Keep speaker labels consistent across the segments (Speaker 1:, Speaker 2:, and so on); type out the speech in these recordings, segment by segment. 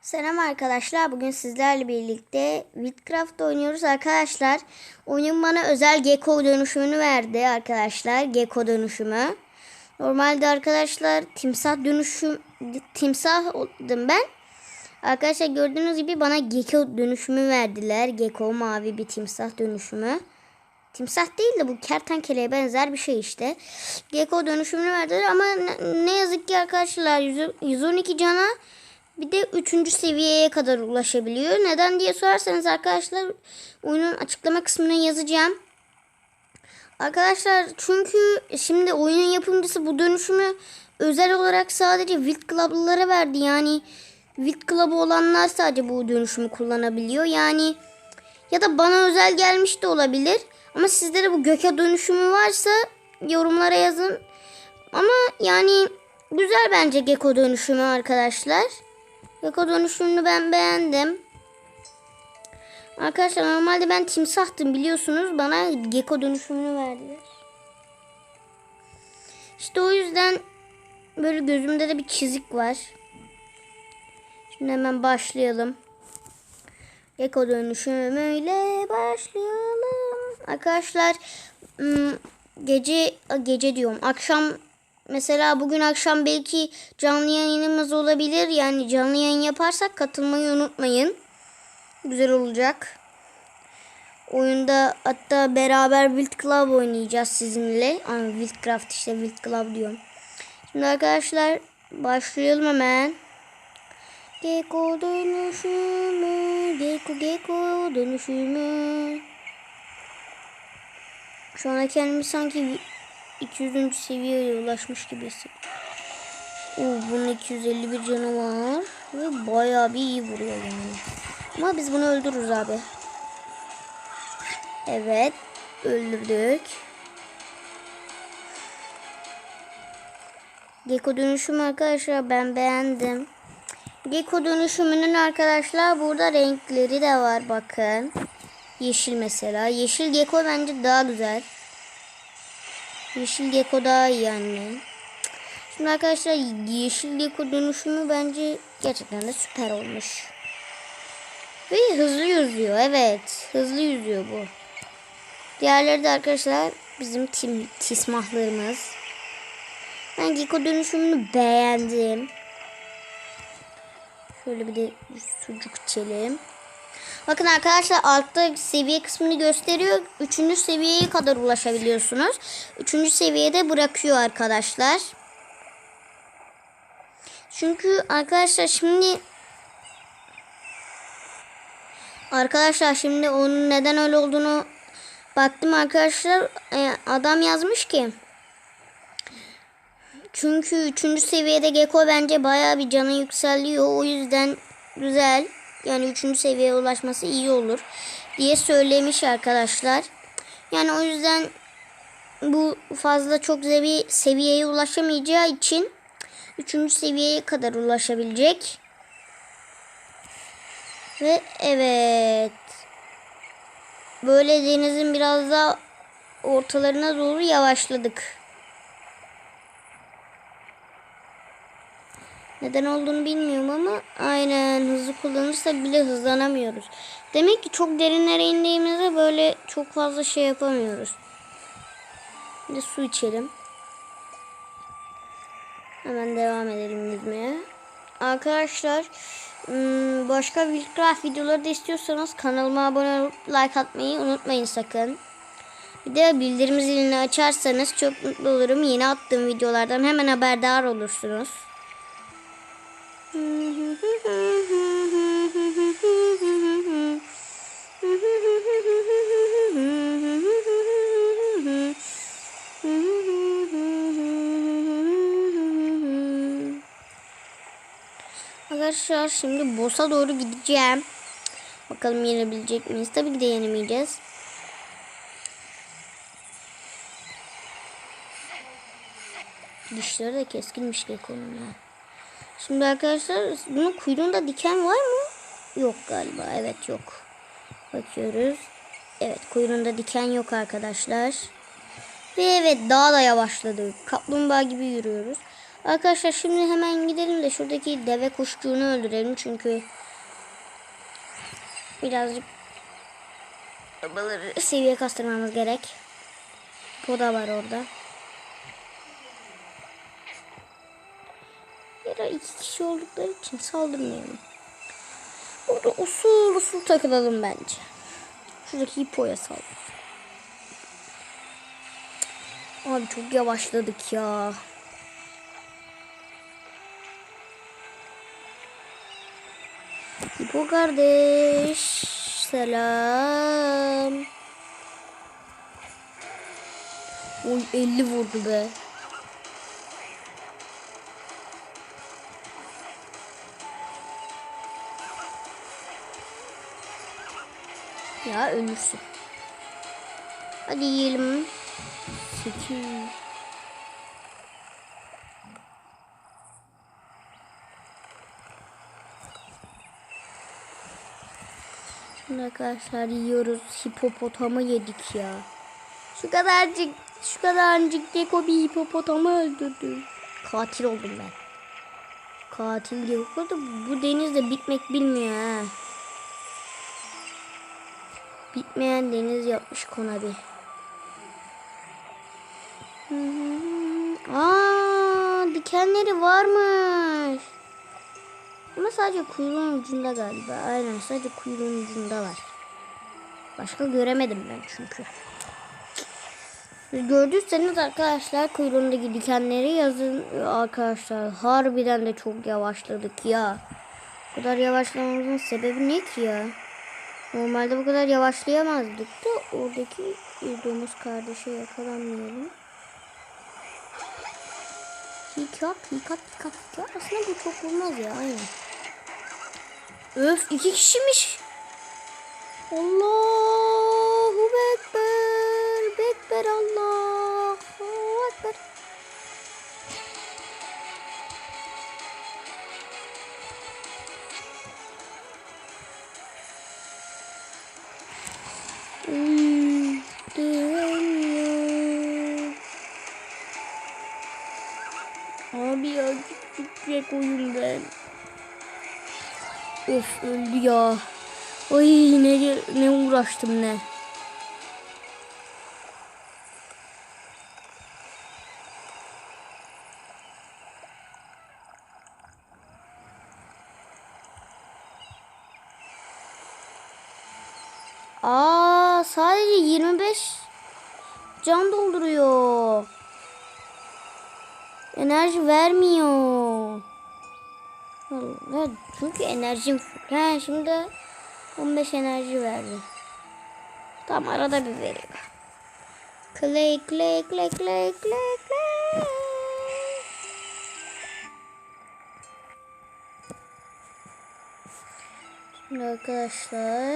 Speaker 1: Selam arkadaşlar. Bugün sizlerle birlikte Witcraft oynuyoruz arkadaşlar. Oyun bana özel Gecko dönüşümünü verdi arkadaşlar. Gecko dönüşümü. Normalde arkadaşlar timsah dönüşüm timsah oldum ben. Arkadaşlar gördüğünüz gibi bana Gecko dönüşümü verdiler. Gecko mavi bir timsah dönüşümü. Timsah değil de bu kertenkeleye benzer bir şey işte. Gecko dönüşümünü verdiler ama ne, yazık ki arkadaşlar 100 112 cana bir de 3. seviyeye kadar ulaşabiliyor. Neden diye sorarsanız arkadaşlar oyunun açıklama kısmına yazacağım. Arkadaşlar çünkü şimdi oyunun yapımcısı bu dönüşümü özel olarak sadece Wild Club'lılara verdi. Yani Wild Club olanlar sadece bu dönüşümü kullanabiliyor. Yani ya da bana özel gelmiş de olabilir. Ama sizlere bu göke dönüşümü varsa yorumlara yazın. Ama yani güzel bence Gecko dönüşümü arkadaşlar. Gecko dönüşümünü ben beğendim. Arkadaşlar normalde ben timsahtım biliyorsunuz. Bana Gecko dönüşümünü verdiler. İşte o yüzden böyle gözümde de bir çizik var. Şimdi hemen başlayalım. Gecko dönüşümüyle başlayalım. Arkadaşlar gece gece diyorum. Akşam mesela bugün akşam belki canlı yayınımız olabilir. Yani canlı yayın yaparsak katılmayı unutmayın. Güzel olacak. Oyunda hatta beraber Wild Club oynayacağız sizinle. Ama Wildcraft işte Wild Club diyorum. Şimdi arkadaşlar başlayalım hemen. Gecko dönüşümü, Gecko Gecko dönüşümü. Şu anda kendimi sanki 200. seviyeye ulaşmış gibi hissediyorum. Oo, bunun 251 canı var. Ve bayağı bir iyi vuruyor yani. Ama biz bunu öldürürüz abi. Evet. Öldürdük. Gecko dönüşümü arkadaşlar ben beğendim. Gecko dönüşümünün arkadaşlar burada renkleri de var bakın. Yeşil mesela. Yeşil gecko bence daha güzel. Yeşil gecko daha iyi yani. Şimdi arkadaşlar yeşil gecko dönüşümü bence gerçekten de süper olmuş. Ve hızlı yüzüyor. Evet. Hızlı yüzüyor bu. Diğerleri de arkadaşlar bizim tim tismahlarımız. Ben gecko dönüşümünü beğendim. Şöyle bir de sucuk içelim. Bakın arkadaşlar altta seviye kısmını gösteriyor. Üçüncü seviyeye kadar ulaşabiliyorsunuz. Üçüncü seviyede bırakıyor arkadaşlar. Çünkü arkadaşlar şimdi Arkadaşlar şimdi onun neden öyle olduğunu baktım arkadaşlar. E, adam yazmış ki çünkü üçüncü seviyede Gecko bence bayağı bir canı yükseliyor. O yüzden güzel. Yani üçüncü seviyeye ulaşması iyi olur diye söylemiş arkadaşlar. Yani o yüzden bu fazla çok seviye, seviyeye ulaşamayacağı için üçüncü seviyeye kadar ulaşabilecek. Ve evet. Böyle denizin biraz daha ortalarına doğru yavaşladık. Neden olduğunu bilmiyorum ama aynen hızlı kullanırsak bile hızlanamıyoruz. Demek ki çok derinlere indiğimizde böyle çok fazla şey yapamıyoruz. De su içelim. Hemen devam edelim yüzmeye. Arkadaşlar başka Wildcraft videoları da istiyorsanız kanalıma abone olup like atmayı unutmayın sakın. Bir de bildirim zilini açarsanız çok mutlu olurum. Yeni attığım videolardan hemen haberdar olursunuz. Arkadaşlar şimdi boss'a doğru gideceğim. Bakalım yenebilecek miyiz? Tabii ki de yenemeyeceğiz. Dişleri de keskinmiş Gekko'nun ya. Şimdi arkadaşlar bunun kuyruğunda diken var mı? Yok galiba. Evet yok. Bakıyoruz. Evet kuyruğunda diken yok arkadaşlar. Ve evet daha da yavaşladı. Kaplumbağa gibi yürüyoruz. Arkadaşlar şimdi hemen gidelim de şuradaki deve kuşçuğunu öldürelim çünkü birazcık seviye kastırmamız gerek. Bu da var orada. Ya da iki kişi oldukları için saldırmayalım. Orada usul usul takılalım bence. Şuradaki hipoya saldır. Abi çok yavaşladık ya. Hipo kardeş. Selam. Oy 50 vurdu be. Ya ölürsün. Hadi yiyelim. 8. Şimdi arkadaşlar yiyoruz. Hipopotamı yedik ya. Şu kadarcık şu kadarcık Geko bir hipopotamı öldürdü. Katil oldum ben. Katil Geko da bu denizde bitmek bilmiyor ha. Bitmeyen deniz yapmış Konabi. Aa, dikenleri varmış. Ama sadece kuyruğun ucunda galiba. Aynen sadece kuyruğun ucundalar. Başka göremedim ben çünkü. Gördüyseniz arkadaşlar kuyruğundaki dikenleri yazın arkadaşlar. Harbiden de çok yavaşladık ya. Bu kadar yavaşlamamızın sebebi ne ki ya? Normalde bu kadar yavaşlayamazdık da oradaki domuz kardeşe yakalanmayalım. Hikap, hikap, hikap, hikap. Aslında bu çok olmaz ya. Aynen. Öf iki kişiymiş. Allahu Ekber. Bekber Allahu gidecek oyun ben. Of öldü ya. Ay ne, ne uğraştım ne. Aa sadece 25 can dolduruyor. Enerji vermiyor. Çünkü enerjim. Ha şimdi 15 enerji verdi. Tam arada bir veriyor. Clay clay clay clay clay clay. Şimdi arkadaşlar.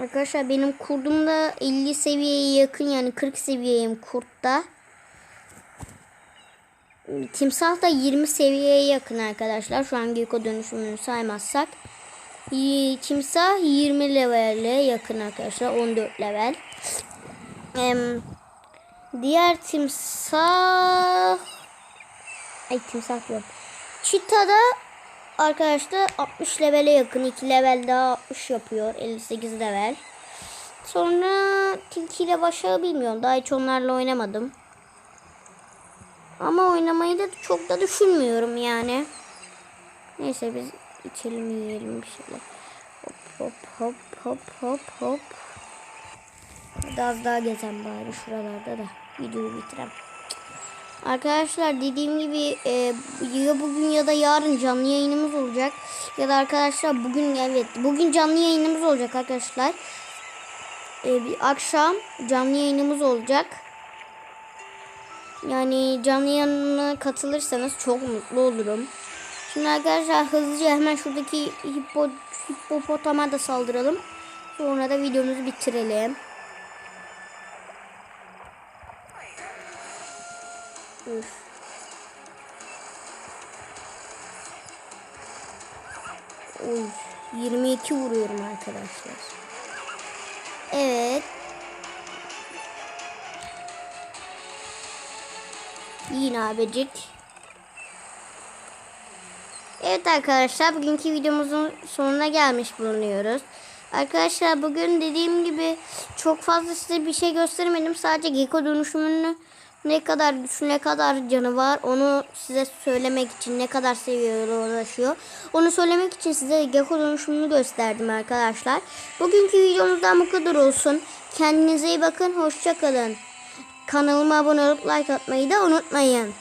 Speaker 1: Arkadaşlar benim kurdumda 50 seviyeye yakın yani 40 seviyeyim kurtta. Timsah da 20 seviyeye yakın arkadaşlar. Şu an Gecko dönüşümünü saymazsak. Y- Timsah 20 levele yakın arkadaşlar. 14 level. Diğer timsah Ay timsah diyorum. Çita da arkadaşlar 60 levele yakın. 2 level daha 60 yapıyor. 58 level. Sonra tilki ile başa bilmiyorum. Daha hiç onlarla oynamadım. Ama oynamayı da çok da düşünmüyorum yani. Neyse biz içelim yiyelim bir şeyler. Hop hop hop hop hop hop. Biraz daha gezen bari şuralarda da videoyu bitirem. Arkadaşlar dediğim gibi e, ya bugün ya da yarın canlı yayınımız olacak. Ya da arkadaşlar bugün evet bugün canlı yayınımız olacak arkadaşlar. E, bir akşam canlı yayınımız olacak. Yani canlı yayına katılırsanız çok mutlu olurum. Şimdi arkadaşlar hızlıca hemen şuradaki hippo, hipopotama da saldıralım. Sonra da videomuzu bitirelim. Üf. Oy, 22 vuruyorum arkadaşlar. Evet. 20 abicik. Evet arkadaşlar bugünkü videomuzun sonuna gelmiş bulunuyoruz. Arkadaşlar bugün dediğim gibi çok fazla size bir şey göstermedim. Sadece gecko dönüşümünü ne kadar güçlü ne kadar canı var onu size söylemek için ne kadar seviyeye ulaşıyor. Onu söylemek için size Gecko dönüşümünü gösterdim arkadaşlar. Bugünkü videomuzdan bu kadar olsun. Kendinize iyi bakın. Hoşçakalın. Kanalıma abone olup like atmayı da unutmayın.